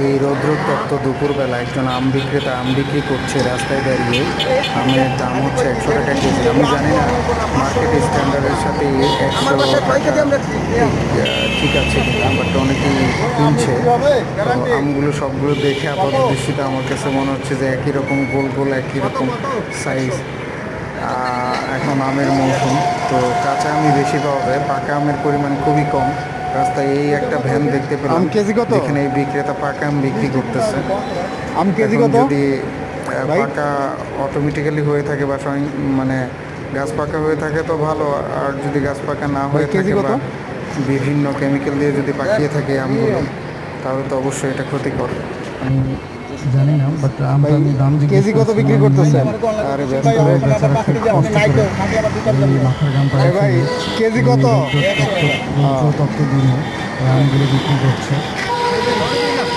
এই রৌদ্রতপ্ত দুপুরবেলা একজন আম বিক্রেতা আম বিক্রি করছে রাস্তায় দাঁড়িয়ে। আমের দাম হচ্ছে একশো টাকা কেজি। আমি জানি না মার্কেট স্ট্যান্ডার্ডের সাথে একশো ঠিক, আছে কিনা বাট অনেকেই কিনছে। আমগুলো সবগুলো দেখে আপাত দৃষ্টিতে আমার কাছে মনে হচ্ছে যে একই রকম গোল গোল একই রকম সাইজ এখন আমের মৌসুম তো কাঁচা আমই বেশি পাওয়া যায় পাকা আমের পরিমাণ খুবই কম। রাস্তায় এই একটা ভ্যান দেখতে পেলাম আম কেজি কত? এখানে এই বিক্রেতা পাকা আম বিক্রি করতেছে আম কেজি কত যদি পাকা অটোমেটিক্যালি হয়ে থাকে বা স্বয়ং- মানে গাছ পাকা হয়ে থাকে তো ভালো আর যদি গাছ পাকা না হয়ে কেজি থাকে কত? বা বিভিন্ন কেমিক্যাল দিয়ে যদি পাকিয়ে থাকে আমগুলো তাহলে তো অবশ্যই এটা ক্ষতিকর আমি জানি না বাট আমরা আমি দাম জিজ্ঞেস কেজি কত বিক্রি করছিলাম। করতেছেন? আরে ভাই ভাই কেজি কত তত্ত্ব দিনে রামগুলো বিক্রি করছে